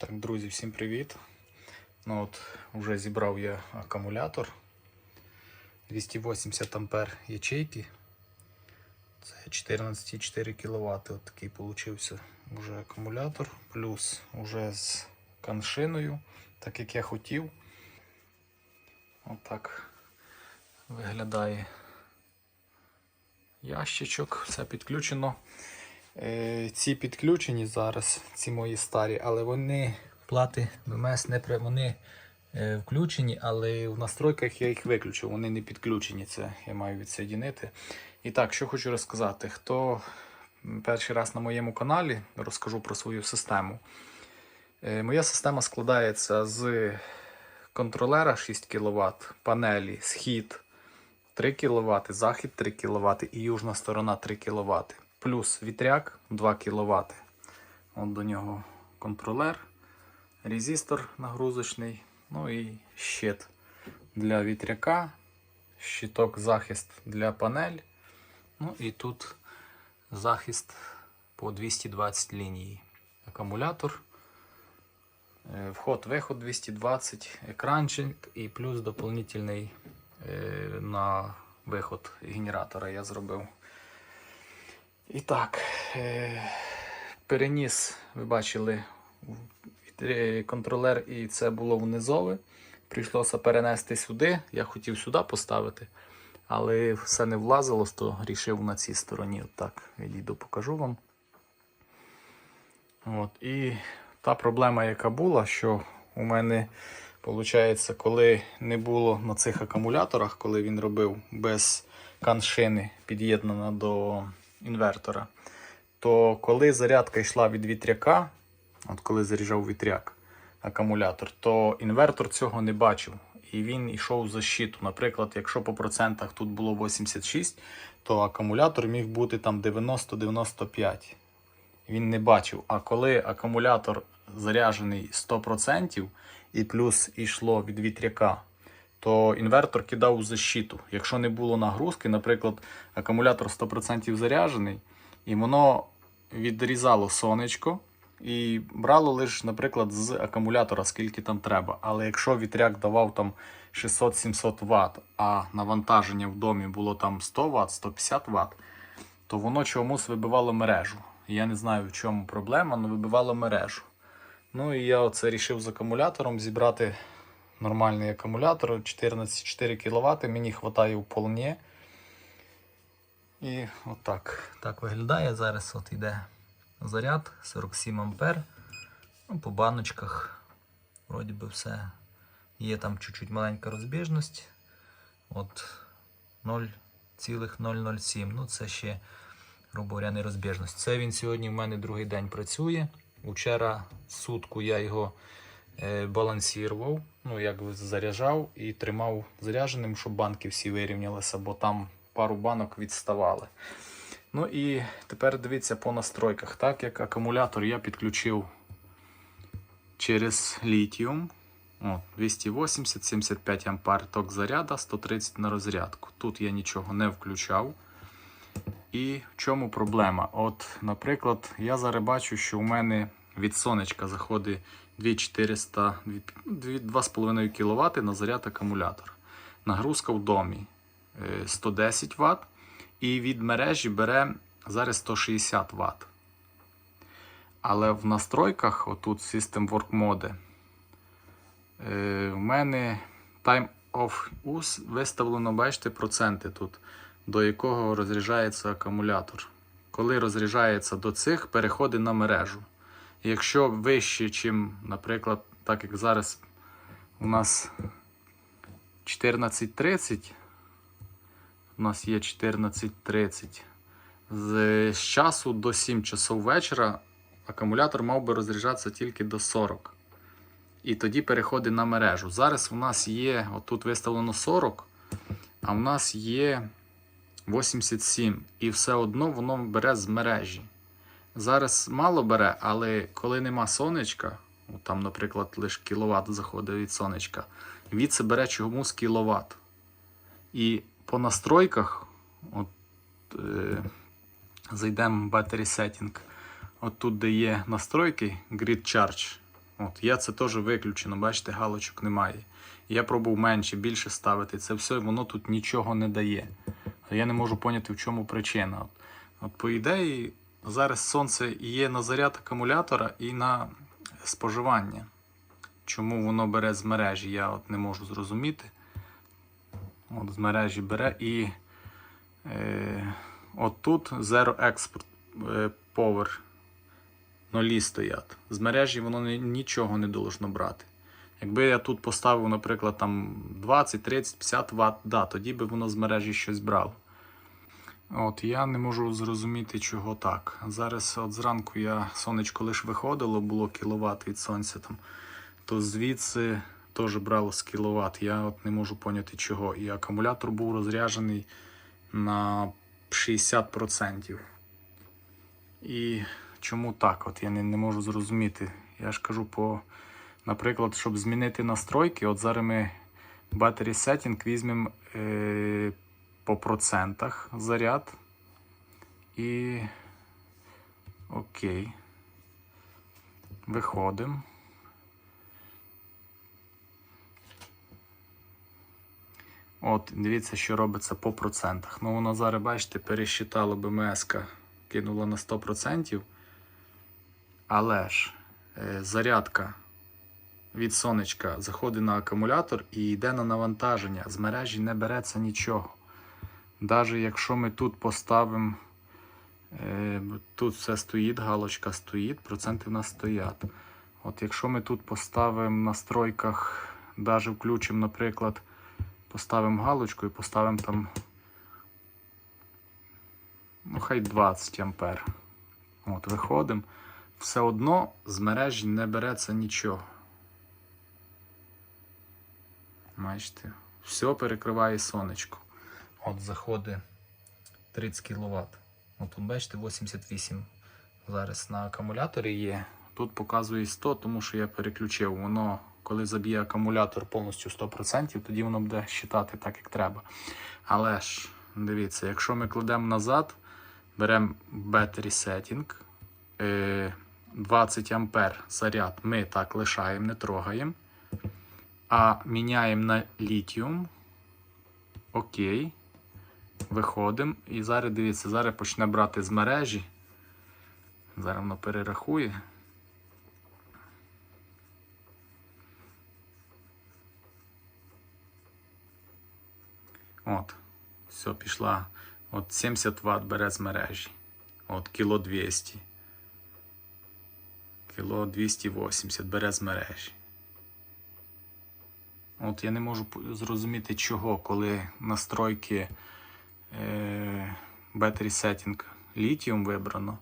Так, друзі, всім привіт. Ну от, Вже зібрав я акумулятор 280 ампер ячейки. Це 14,4 кВт. От такий получився вже акумулятор. Плюс уже з каншиною, так як я хотів. Отак виглядає ящичок, все підключено. Е, ці підключені зараз, ці мої старі, але вони плати ВМС не при вони е, включені, але в настройках я їх виключив, вони не підключені. Це я маю відсоєдінити. І так, що хочу розказати. Хто перший раз на моєму каналі, розкажу про свою систему. Е, моя система складається з контролера 6 кВт, панелі, схід 3 кВт, захід 3 кВт і южна сторона 3 кВт. Плюс вітряк 2 кВт. От до нього контролер, резистор нагрузочний, ну і щит для вітряка, щиток захист для панель. Ну і тут захист по 220 лінії. Акумулятор. Е, Вход-виход 220, екранчик і плюс доповнительний е, на виход генератора я зробив. І так, е, переніс, ви бачили, е, контролер, і це було внизове. Прийшлося перенести сюди. Я хотів сюди поставити, але все не влазило, то рішив на цій стороні. От так, відійду, покажу вам. От, і та проблема, яка була, що у мене, виходить, коли не було на цих акумуляторах, коли він робив без каншини під'єднана до інвертора, то коли зарядка йшла від вітряка, от коли заряджав вітряк акумулятор, то інвертор цього не бачив. І він йшов за щиту. Наприклад, якщо по процентах тут було 86, то акумулятор міг бути там 90-95 він не бачив. А коли акумулятор заряджений 100% і плюс йшло від вітряка, то інвертор кидав у защиту. Якщо не було нагрузки, наприклад, акумулятор 100% заряджений, і воно відрізало сонечко і брало лише, наприклад, з акумулятора, скільки там треба. Але якщо вітряк давав там 600-700 Вт, а навантаження в домі було там 100 Вт, 150 Вт, то воно чомусь вибивало мережу. Я не знаю, в чому проблема, але вибивало мережу. Ну і я оце вирішив з акумулятором зібрати нормальний акумулятор 14,4 кВт. Мені вистачає вполне. І отак так виглядає. Зараз от йде заряд 47 ампер. Ну, по баночках вроді би все. Є там чуть-чуть маленька розбіжність. От 0,007. Ну це ще грубо говоря, нерозбіжність. Це він сьогодні в мене другий день працює. Вчора сутку я його е, балансував, ну як заряджав і тримав зарядженим, щоб банки всі вирівнялися, бо там пару банок відставали. Ну і тепер дивіться по настройках. Так як акумулятор я підключив через літіум. О, 280-75 ампер ток заряда, 130 на розрядку. Тут я нічого не включав. І в чому проблема? От, наприклад, я зараз бачу, що у мене від сонечка заходить 2400, 2,5 кВт на заряд акумулятор. Нагрузка в домі е, 110 Вт. І від мережі бере зараз 160 Вт. Але в настройках, отут System Work Mode, е, в мене Time of Use виставлено, бачите, проценти тут до якого розряджається акумулятор. Коли розряджається до цих, переходить на мережу. Якщо вище, ніж, наприклад, так як зараз у нас 14.30, у нас є 14.30, з часу до 7 часов вечора акумулятор мав би розряджатися тільки до 40. І тоді переходить на мережу. Зараз у нас є, отут виставлено 40, а в нас є 87. І все одно воно бере з мережі. Зараз мало бере, але коли нема сонечка, там, наприклад, лише кіловат заходить від сонечка, від це бере чомусь кіловат. І по настройках, от, е, зайдемо в Battery Setting, от тут, де є настройки Grid Charge, От, я це теж виключено, бачите, галочок немає. Я пробував менше, більше ставити. Це все, воно тут нічого не дає. Я не можу поняти, в чому причина. От, от по ідеї, зараз сонце є на заряд акумулятора і на споживання. Чому воно бере з мережі, я от не можу зрозуміти. От з мережі бере і е, от тут Zero Export е, Power нолі стоять. З мережі воно нічого не должно брати. Якби я тут поставив, наприклад, там 20, 30, 50 Вт, да, тоді би воно з мережі щось брало. От я не можу зрозуміти, чого так. Зараз, от зранку я сонечко лише виходило, було кіловат від сонця там, то звідси теж брало з кіловат. Я от не можу поняти чого. І акумулятор був розряджений на 60%. І чому так? От я не, не можу зрозуміти. Я ж кажу, по, наприклад, щоб змінити настройки, от зараз ми Battery Setting візьмемо е, по процентах заряд. І окей. Виходимо. От, дивіться, що робиться по процентах. Ну, воно зараз, бачите, пересчитало БМС, кинуло на 100%. Але ж е, зарядка від сонечка заходить на акумулятор і йде на навантаження. З мережі не береться нічого. Навіть якщо ми тут поставимо, е, тут все стоїть, галочка стоїть, проценти в нас стоять. От якщо ми тут поставимо в настройках, навіть включимо, наприклад, поставимо галочку і поставимо там, ну хай 20 ампер. От, виходимо. Все одно з мережі не береться нічого. Бачите, все перекриває сонечко. От заходить 30 кВт. От тут бачите 88 зараз на акумуляторі є. Тут показує 100, тому що я переключив. Воно, коли заб'є акумулятор повністю 100%, тоді воно буде считати так, як треба. Але ж, дивіться, якщо ми кладемо назад, беремо Battery Setting, е, 20 ампер заряд ми так лишаємо, не трогаємо. А міняємо на літіум. Окей. Виходимо. І зараз дивіться, зараз почне брати з мережі. Зараз воно перерахує. От. Все, пішла. От 70 Вт бере з мережі. От кіло 200. Кіло 280 бере з мережі. От я не можу зрозуміти, чого, коли настройки Battery Setting літіум вибрано.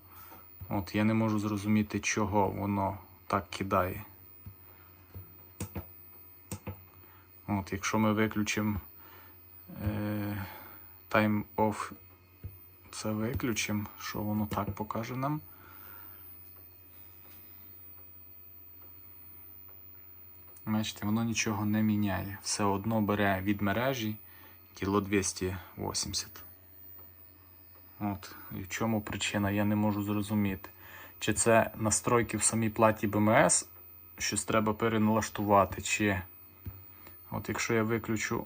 От я не можу зрозуміти, чого воно так кидає. От, якщо ми виключимо е, Time Off, це виключимо, що воно так покаже нам. Бачите, воно нічого не міняє. Все одно бере від мережі кіло 280. От. І в чому причина, я не можу зрозуміти. Чи це настройки в самій платі БМС, щось треба переналаштувати, чи. От якщо я виключу,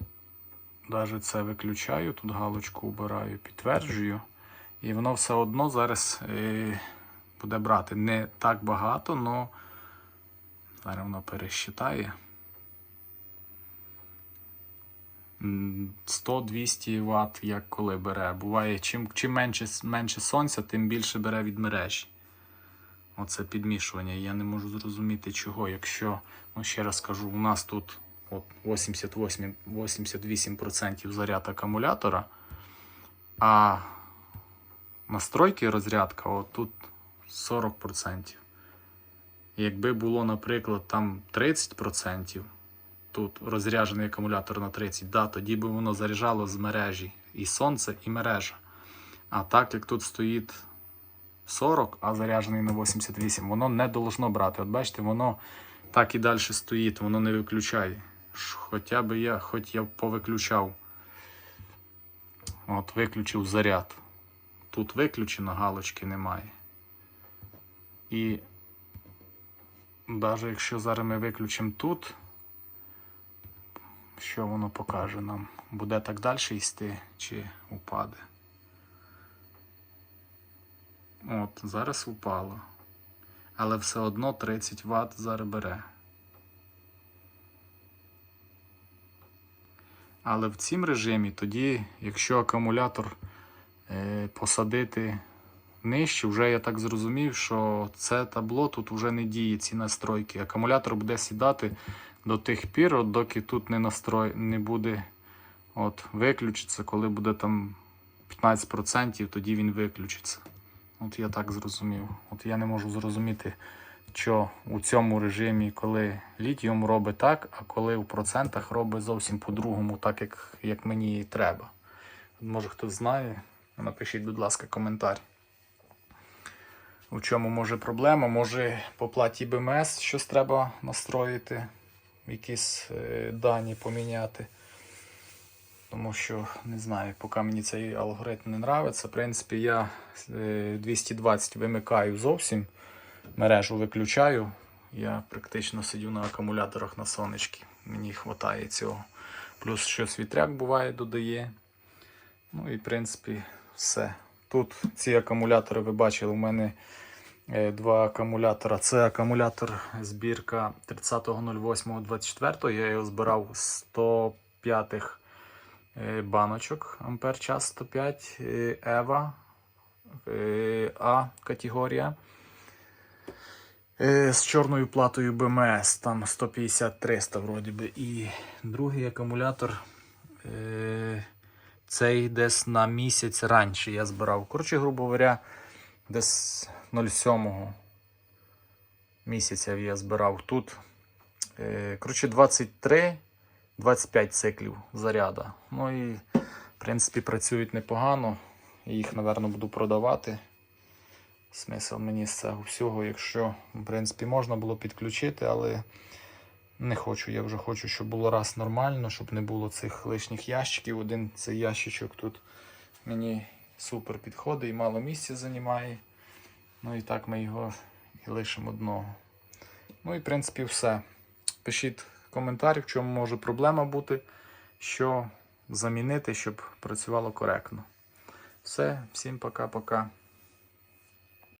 навіть це виключаю, тут галочку убираю, підтверджую. І воно все одно зараз е, буде брати не так багато, але Зараз воно пересчитає. 100-200 Вт, як коли бере. Буває, чим, чим менше, менше сонця, тим більше бере від мережі. Оце підмішування. Я не можу зрозуміти чого. Якщо, ну ще раз кажу, у нас тут от 88, 88% заряд акумулятора, а настройки розрядка от тут 40%. Якби було, наприклад, там 30%, тут розряджений акумулятор на 30%, да, тоді би воно заряджало з мережі і сонце, і мережа. А так як тут стоїть 40, а заряджений на 88, воно не должно брати. От бачите, воно так і далі стоїть, воно не виключає. Хоча би я, хоч я повиключав. От, виключив заряд. Тут виключено, галочки немає. І навіть якщо зараз ми виключимо тут, що воно покаже нам? Буде так далі йти чи упаде? От, зараз упало. Але все одно 30 Вт зараз бере. Але в цім режимі тоді, якщо акумулятор е, посадити нижче, вже я так зрозумів, що це табло тут вже не діє ці настройки. Акумулятор буде сідати до тих пір, от доки тут не настрой, не буде от, виключиться, коли буде там 15%, тоді він виключиться. От я так зрозумів. От я не можу зрозуміти, що у цьому режимі, коли літіум робить так, а коли в процентах робить зовсім по-другому, так як, як мені і треба. Може хтось знає, напишіть, будь ласка, коментар. У чому може проблема? Може по платі БМС щось треба настроїти, якісь е, дані поміняти. Тому що не знаю, поки мені цей алгоритм не нравиться. В принципі, я е, 220 вимикаю зовсім, мережу виключаю. Я практично сидю на акумуляторах на сонечки. Мені вистачає цього. Плюс щось вітряк буває, додає. Ну і в принципі все. Тут ці акумулятори, ви бачили, у мене е, два акумулятора. Це акумулятор збірка 30.08.24. Я його збирав з 105 е, баночок, ампер час 105, е, Ева е, А категорія. Е, З чорною платою БМС, там 150-300 вроді би. І другий акумулятор. е, Цей десь на місяць раніше я збирав. Коротше, грубо говоря, десь 07 місяця я збирав тут. Е, Коротше, 23-25 циклів заряда. Ну і, в принципі, працюють непогано. Їх, напевно, буду продавати. Смисл мені з цього всього, якщо, в принципі, можна було підключити, але не хочу. Я вже хочу, щоб було раз нормально, щоб не було цих лишніх ящиків. Один цей ящичок тут мені супер підходить і мало місця займає. Ну і так ми його і лишимо одного. Ну і в принципі все. Пишіть коментарі, в чому може проблема бути, що замінити, щоб працювало коректно. Все, всім пока-пока.